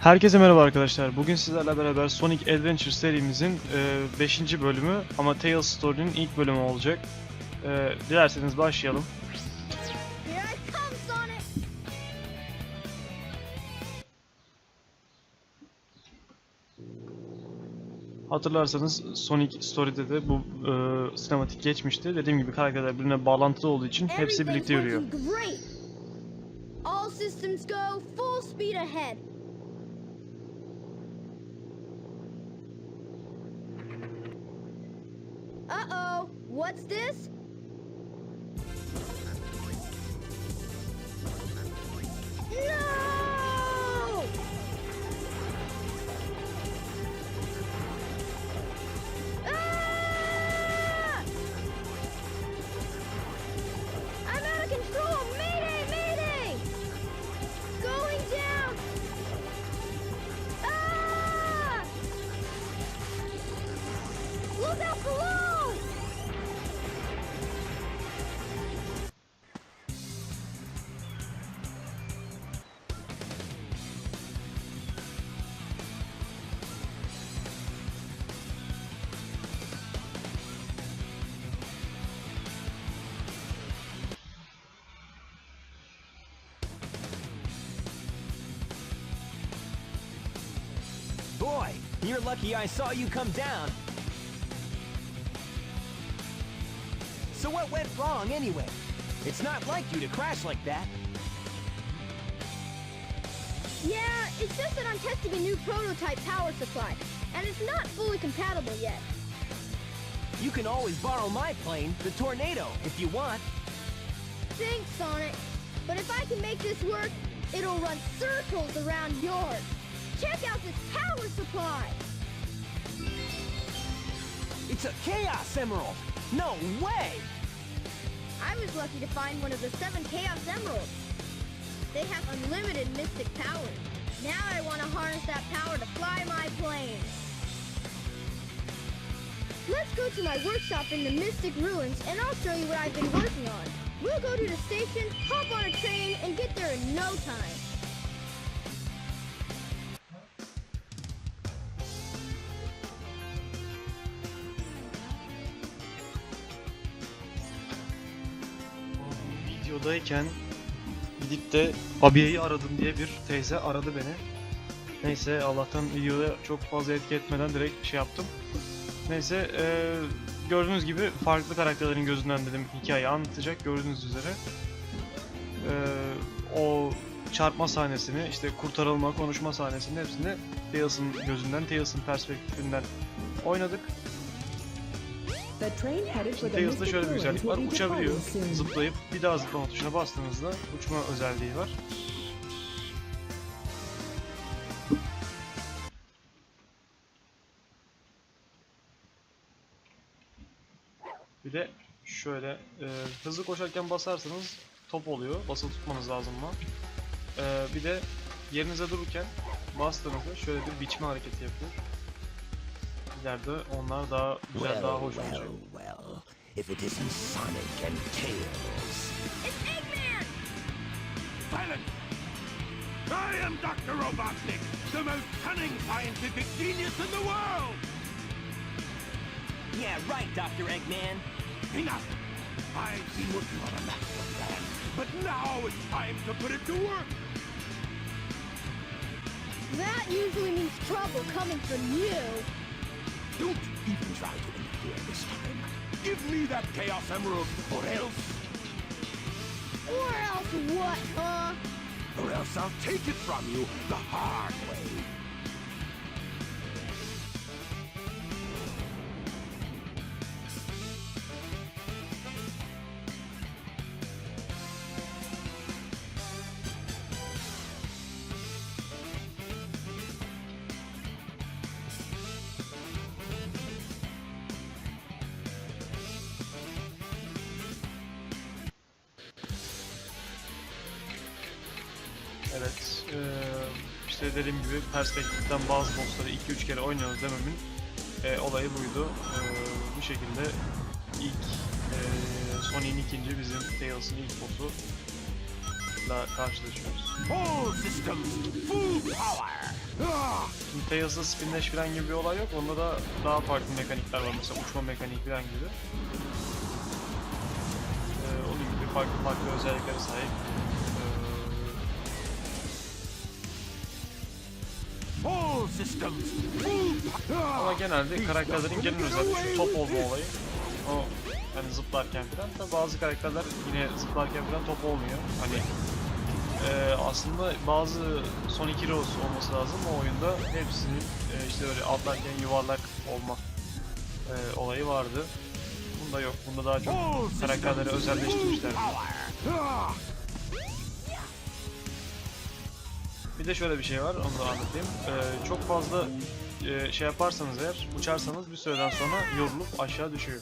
Herkese merhaba arkadaşlar. Bugün sizlerle beraber Sonic Adventure serimizin 5. bölümü ama Tales Story'nin ilk bölümü olacak. E, dilerseniz başlayalım. Hatırlarsanız Sonic Story'de de bu e, sinematik geçmişti. Dediğim gibi karakterler birbirine bağlantılı olduğu için hepsi birlikte yürüyor. All systems go full speed ahead. What's this? You're lucky I saw you come down. So what went wrong anyway? It's not like you to crash like that. Yeah, it's just that I'm testing a new prototype power supply, and it's not fully compatible yet. You can always borrow my plane, the Tornado, if you want. Thanks, Sonic. But if I can make this work, it'll run circles around yours. Check out this power supply! It's a Chaos Emerald! No way! I was lucky to find one of the seven Chaos Emeralds. They have unlimited mystic power. Now I want to harness that power to fly my plane. Let's go to my workshop in the Mystic Ruins and I'll show you what I've been working on. We'll go to the station, hop on a train, and get there in no time. Videodayken gidip de abiyeyi aradım diye bir teyze aradı beni. Neyse Allah'tan videoda çok fazla etki etmeden direkt şey yaptım. Neyse eee, gördüğünüz gibi farklı karakterlerin gözünden dedim hikayeyi anlatacak gördüğünüz üzere. Eee, o çarpma sahnesini işte kurtarılma konuşma sahnesini hepsini Tails'ın gözünden Tails'ın perspektifinden oynadık. Şimdi Tails'da şöyle bir güzellik var. Uçabiliyor. Zıplayıp bir daha zıplama tuşuna bastığınızda uçma özelliği var. Bir de şöyle e, hızlı koşarken basarsanız top oluyor. Basılı tutmanız lazım ama. E, bir de yerinize dururken bastığınızda şöyle bir biçme hareketi yapıyor. İleride onlar daha güzel, daha hoş olacak. well. If it isn't Sonic and Tails. It's Eggman! Silence! I am Dr. Robotnik, the most cunning scientific genius in the world! Yeah, right, Dr. Eggman. Enough! I've been working on a master plan, but now it's time to put it to work! That usually means trouble coming from you. Don't even try to interfere this time. Give me that Chaos Emerald, or else, Or else what, huh? or else I'll take it from you the hard way. İşte dediğim gibi perspektiften bazı bossları 2-3 kere oynuyoruz dememin eee, olayı buydu. Eee, bu şekilde ilk eee Sonic'in ikinci bizim Tails'ın ilk boss'u ile karşılaşıyoruz. All systems, full power. Şimdi Tails'da Spin Dash falan gibi bir olay yok. Onda da daha farklı mekanikler var. Mesela uçma mekaniği falan gibi. Ee, onun gibi farklı farklı özelliklere sahip. Ama genelde karakterlerin genel özelliği şu top olma olayı. O hani zıplarken falan. Tabi bazı karakterler yine zıplarken falan top olmuyor. Hani ee, aslında bazı Sonic Heroes olması lazım o oyunda hepsinin e, işte öyle atlarken yuvarlak olma e, olayı vardı. Bunda yok. Bunda daha çok karakterleri özelleştirmişler. Bir de şöyle bir şey var, onu da anlatayım. Ee, çok fazla e, şey yaparsanız eğer, uçarsanız bir süreden sonra yorulup aşağı düşüyor.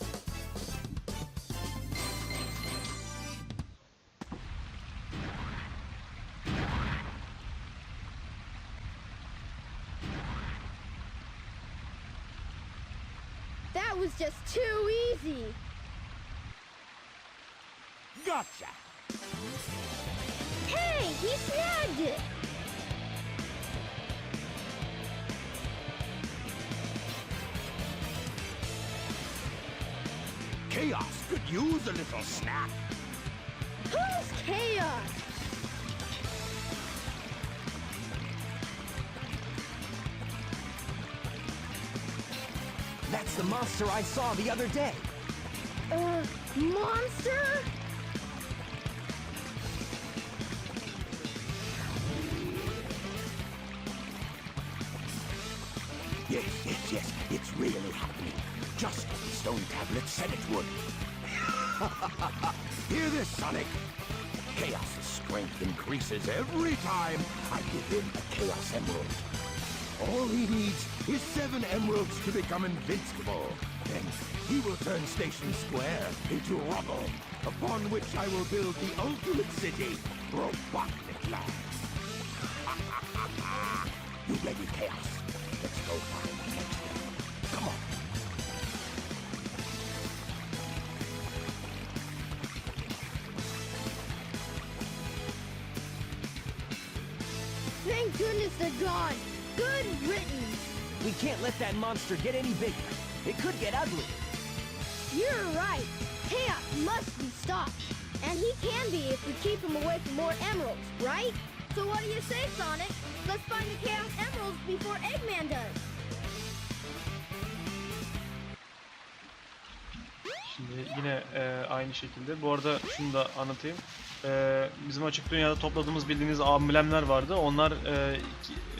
That was just too easy. gotcha. Hey, he snagged it. Chaos could use a little snack. Who's chaos? That's the monster I saw the other day. Uh, monster? Yes, yes, yes. It's really happening. Just as the stone tablet said it would. Hear this, Sonic? Chaos's strength increases every time I give him a Chaos Emerald. All he needs is seven emeralds to become invincible. Then he will turn Station Square into rubble, upon which I will build the ultimate city, Robotnik Land. You ready, Chaos? Let's go find the monster. Thank goodness they're gone. Good riddance. We can't let that monster get any bigger. It could get ugly. You're right. Chaos must be stopped. And he can be if we keep him away from more emeralds, right? So what do you say, Sonic? Let's find the Chaos Emeralds before Eggman does. Şimdi yine e, aynı şekilde. Bu arada şunu da anlatayım. E, bizim açık dünyada topladığımız bildiğiniz amblemler vardı. Onlar e,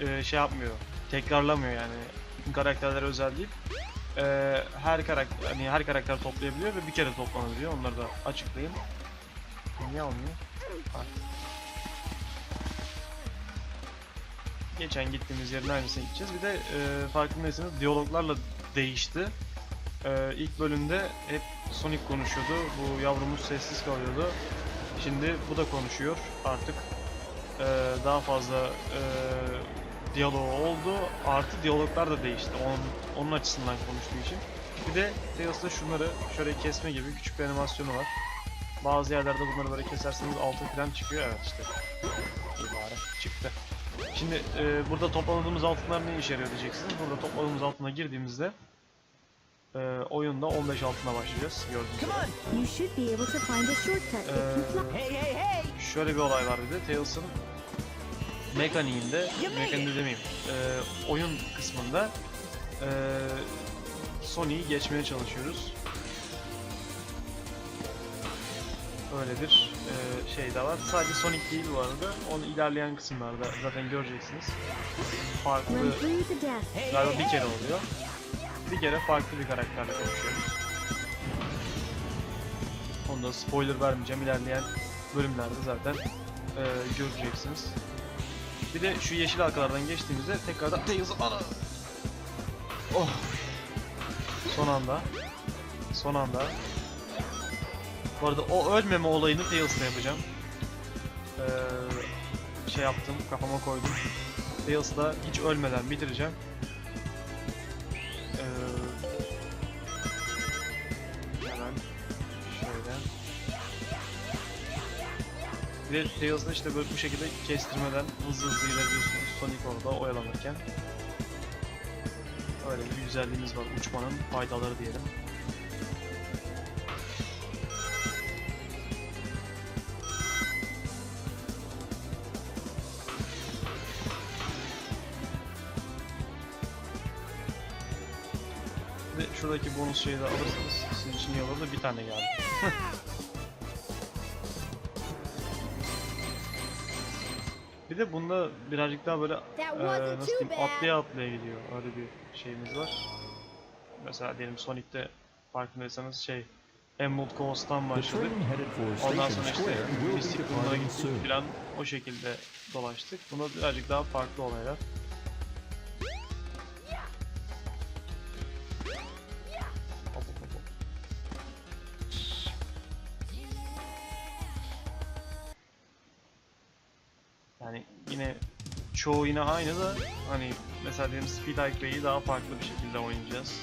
e, şey yapmıyor. Tekrarlamıyor yani. Karakterlere özel değil. E, her karakter hani her karakter toplayabiliyor ve bir kere toplanabiliyor. Onları da açıklayayım. Niye olmuyor? Ha. Geçen gittiğimiz yerin aynısına gideceğiz. Bir de e, farkındaysanız diyaloglarla değişti. Ee, ilk bölümde hep Sonic konuşuyordu. Bu yavrumuz sessiz kalıyordu. Şimdi bu da konuşuyor artık. Ee, daha fazla e, diyaloğu oldu. Artı diyaloglar da değişti. Onun, onun açısından konuştuğu için. Bir de Tails'da şunları şöyle kesme gibi küçük bir animasyonu var. Bazı yerlerde bunları böyle keserseniz altın falan çıkıyor. Evet işte. İbare çıktı. Şimdi e, burada topladığımız altınlar ne işe yarıyor diyeceksiniz. Burada topladığımız altına girdiğimizde e, oyunda 15 altına başlayacağız gördüğünüz gibi. You should be able to find a shortcut if you fly. Ee, Hey, hey, hey. şöyle bir olay var bir de Tails'ın mekaniğinde, mekaniğinde demeyeyim, e, oyun kısmında e, Sony'yi geçmeye çalışıyoruz. Öyle bir e, şey de var. Sadece Sonic değil bu arada. Onu ilerleyen kısımlarda zaten göreceksiniz. Farklı Galiba bir kere oluyor. Bir kere farklı bir karakterle konuşuyoruz. Onda spoiler vermeyeceğim. İlerleyen bölümlerde zaten e, göreceksiniz. Bir de şu yeşil halkalardan geçtiğimizde tekrardan Tails ana. Oh. Son anda. Son anda. Bu arada o ölmeme olayını Tails'la yapacağım. Ee, şey yaptım, kafama koydum. Tails'la hiç ölmeden bitireceğim. Bir de Tails'da işte böyle bu şekilde kestirmeden hızlı hızlı ilerliyorsunuz Sonic orada oyalanırken. Öyle bir güzelliğimiz var uçmanın faydaları diyelim. Ve şuradaki bonus şeyi de alırsanız sizin için iyi olur da bir tane geldi. bir de bunda birazcık daha böyle wasn't nasıl diyeyim atlaya atlaya gidiyor. Öyle bir şeyimiz var. Mesela diyelim Sonic'te farkındaysanız şey Emerald Coast'tan başladık. Ondan sonra işte Mystic Room'a gittik filan o şekilde dolaştık. Bunda birazcık daha farklı olaylar. Çoğu yine aynı da hani mesela diyelim Speed Highway'i daha farklı bir şekilde oynayacağız.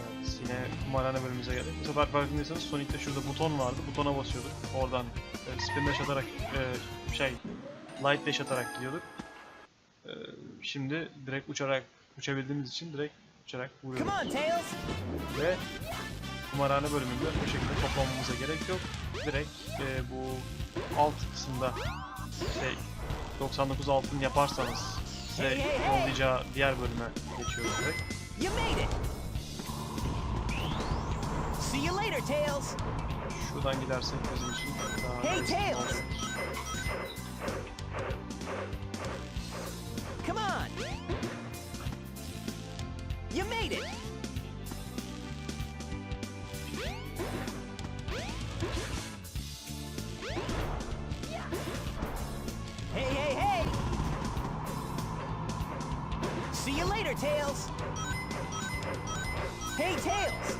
Evet, yine kumarhane bölümümüze geldik. Bu sefer farkındaysanız Sonic'te şurada buton vardı. Butona basıyorduk. Oradan e, spin dash atarak e, şey light dash atarak gidiyorduk. E, şimdi direkt uçarak uçabildiğimiz için direkt uçarak vuruyoruz. Ve kumarhane bölümünde bu şekilde toplamamıza gerek yok. Direkt e, bu alt kısımda şey 99 altın yaparsanız size yollayacağı diğer bölüme geçiyoruz direkt. You made it! See you later, Tails! Şuradan gidersek bizim için daha Hey, Tails! Come on! You made it! See you later, Tails! Hey, Tails!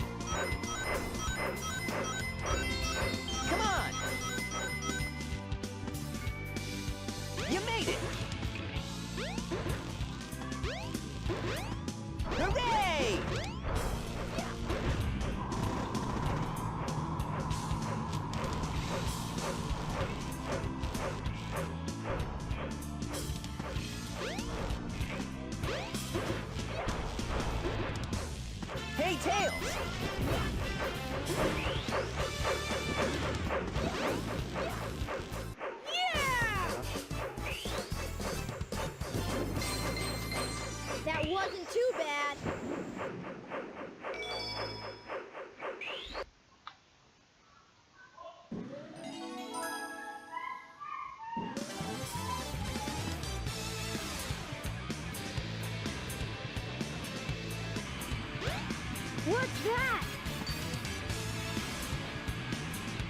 That?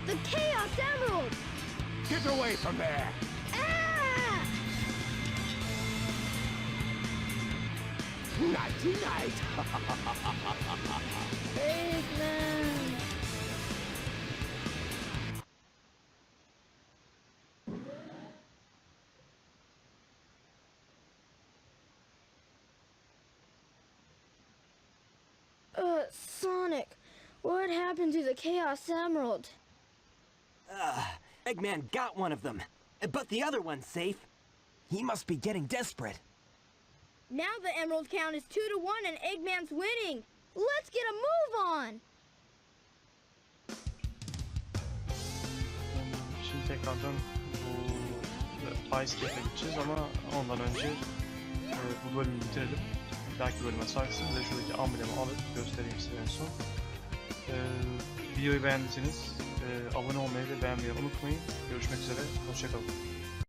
The Chaos Emerald! Get away from there! Ah! Nighty night! Eggman! Uh, Sonic, what happened to the Chaos Emerald? Eggman got one of them, but the other one's safe. He must be getting desperate. Now the Emerald count is two to one and Eggman's winning. Let's get a move on. Şimdi tekrardan bu Ice Cape'e gideceğiz ama ondan önce e, bu bölümü bitirelim. Dahaki bölüme sarsın ve şuradaki amblemi alıp göstereyim size en son. E, videoyu beğendiyseniz e, abone olmayı ve beğenmeyi unutmayın. Görüşmek üzere, hoşçakalın.